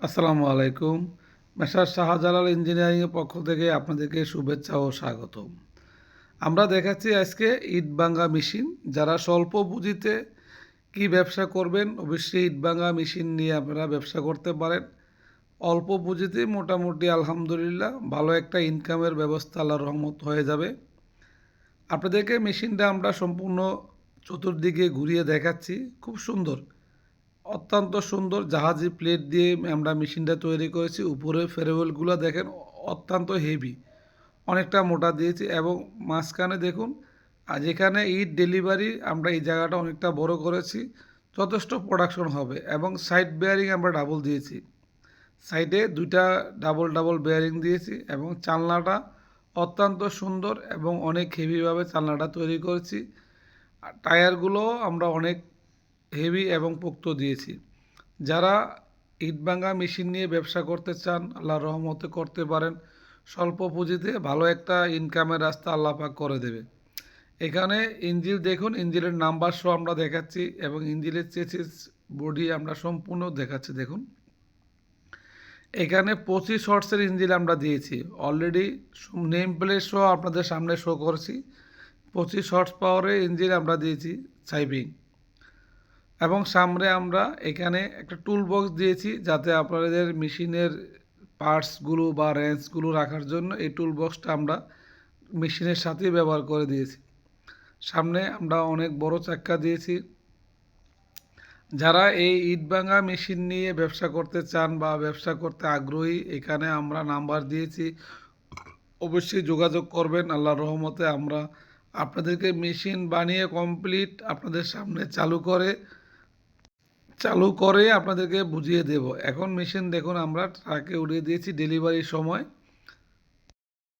আসসালামু আলাইকুম। মেসার শাহজালাল ইঞ্জিনিয়ারিংয়ের পক্ষ থেকে আপনাদেরকে শুভেচ্ছা ও স্বাগত আমরা দেখাচ্ছি আজকে ইটবাঙ্গা মেশিন। যারা স্বল্প পুঁজিতে কি ব্যবসা করবেন, অবশ্যই ইটবাঙ্গা মেশিন নিয়ে আপনারা ব্যবসা করতে পারেন। অল্প পুঁজিতে মোটামুটি আলহামদুলিল্লাহ ভালো একটা ইনকামের ব্যবস্থা আল্লাহর রহমত হয়ে যাবে। আপনাদেরকে মেশিনটা আমরা সম্পূর্ণ চতুর্দিকে ঘুরিয়ে দেখাচ্ছি। খুব সুন্দর। অত্যন্ত সুন্দর জাহাজি প্লেট দিয়ে আমরা মেশিনটা তৈরি করেছি। উপরে ফেরোয়েলগুলো দেখেন অত্যন্ত হেভি অনেকটা মোটা দিয়েছি এবং মাঝখানে দেখুন আর যেখানে ইট ডেলিভারি আমরা এই জায়গাটা অনেকটা বড় করেছি, যথেষ্ট প্রোডাকশন হবে এবং সাইড বেয়ারিং আমরা ডাবল দিয়েছি। সাইডে দুইটা ডাবল ডাবল বেয়ারিং দিয়েছি এবং চালনাটা অত্যন্ত সুন্দর এবং অনেক হেভিভাবে চালনাটা তৈরি করেছি। টায়ারগুলো আমরা অনেক হেভি এবং পোক্ত দিয়েছি। যারা ইটভাঙ্গা মেশিন নিয়ে ব্যবসা করতে চান, আল্লাহর রহমতে করতে পারেন। স্বল্প পুঁজিতে ভালো একটা ইনকামের রাস্তা আল্লাহ পাক করে দেবে। এখানে ইঞ্জিল দেখুন, ইঞ্জিলের নাম্বার সহ আমরা দেখাচ্ছি এবং ইঞ্জিলের চেসিস বডি আমরা সম্পূর্ণ দেখাচ্ছি, দেখুন। এখানে পঁচিশ হর্সের ইঞ্জিন আমরা দিয়েছি। অলরেডি নেম প্লেট সহ আপনাদের সামনে শো করছি। পঁচিশ হর্স পাওয়ারের ইঞ্জিন আমরা দিয়েছি সাইবিং এবং সামনে আমরা এখানে একটা টুল বক্স দিয়েছি যাতে আপনাদের মেশিনের পার্টসগুলো বা রেঞ্জগুলো রাখার জন্য এই টুল বক্সটা আমরা মেশিনের সাথেই ব্যবহার করে দিয়েছি। সামনে আমরা অনেক বড় চাক্কা দিয়েছি। যারা এই ইটভাঙা মেশিন নিয়ে ব্যবসা করতে চান বা ব্যবসা করতে আগ্রহী, এখানে আমরা নাম্বার দিয়েছি। অবশ্যই যোগাযোগ করবেন, আল্লাহর রহমতে আমরা আপনাদেরকে মেশিন বানিয়ে কমপ্লিট আপনাদের সামনে চালু করে চালু করে আপনাদেরকে বুঝিয়ে দেব। এখন মেশিন দেখুন আমরা ট্রাকে উড়িয়ে দিয়েছি ডেলিভারির সময়।